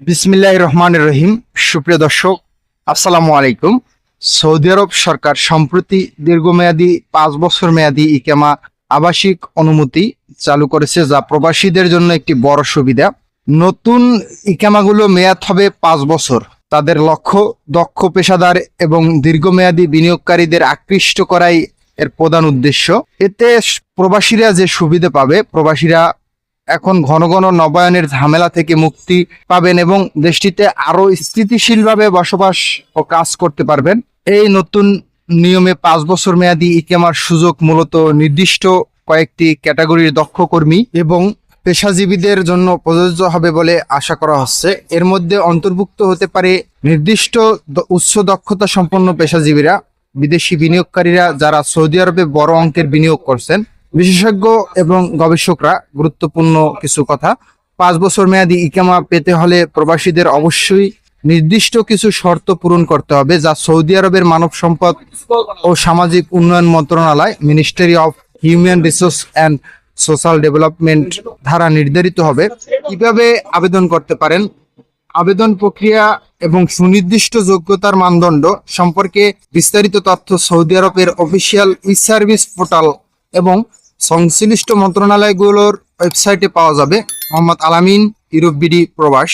বিসমিল্লাহ রহমান রহিম। সুপ্রিয় দর্শক, আসসালামু আলাইকুম। সৌদি আরব সরকার সম্প্রতি দীর্ঘমেয়াদী, পাঁচ বছর মেয়াদী ইকেমা আবাসিক অনুমতি চালু করেছে, যা প্রবাসীদের জন্য একটি বড় সুবিধা। নতুন ইকামাগুলো মেয়াদ হবে পাঁচ বছর। তাদের লক্ষ্য, দক্ষ পেশাদার এবং দীর্ঘমেয়াদী বিনিয়োগকারীদের আকৃষ্ট করাই এর প্রধান উদ্দেশ্য। এতে প্রবাসীরা যে সুবিধা পাবে, প্রবাসীরা এখন ঘন ঘন নবায়নের ঝামেলা থেকে মুক্তি পাবেন এবং দেশটিতে আরও স্থিতিশীলভাবে বসবাস ও কাজ করতে পারবেন। এই নতুন নিয়মে পাঁচ বছর মেয়াদী ইকেমার সুযোগ মূলত নির্দিষ্ট কয়েকটি ক্যাটাগরির দক্ষ কর্মী এবং পেশাজীবীদের জন্য প্রযোজ্য হবে বলে আশা করা হচ্ছে। এর মধ্যে অন্তর্ভুক্ত হতে পারে নির্দিষ্ট উচ্চ দক্ষতা সম্পন্ন পেশাজীবীরা, বিদেশি বিনিয়োগকারীরা যারা সৌদি আরবে বড় অঙ্কের বিনিয়োগ করছেন। বিশেষজ্ঞ এবং গবেষকরা গুরুত্বপূর্ণ কিছু কথা। পাঁচ বছর মেয়াদী ইকামা পেতে হলে প্রবাসীদের অবশ্যই নির্দিষ্ট কিছু শর্ত পূরণ করতে হবে, যা সৌদি আরবের মানব সম্পদ ও সামাজিক উন্নয়ন মন্ত্রণালয়, ministry of human resource and social development ধারা নির্ধারিত হবে। কীভাবে আবেদন করতে পারেন? আবেদন প্রক্রিয়া এবং সুনির্দিষ্ট যোগ্যতার মানদণ্ড সম্পর্কে বিস্তারিত তথ্য সৌদি আরবের অফিসিয়াল ই সার্ভিস পোর্টাল এবং সংশ্লিষ্ট মন্ত্রণালয়গুলোর ওয়েবসাইটে পাওয়া যাবে মোহাম্মদ আলামিন ইউরোপ বিডি প্রবাস।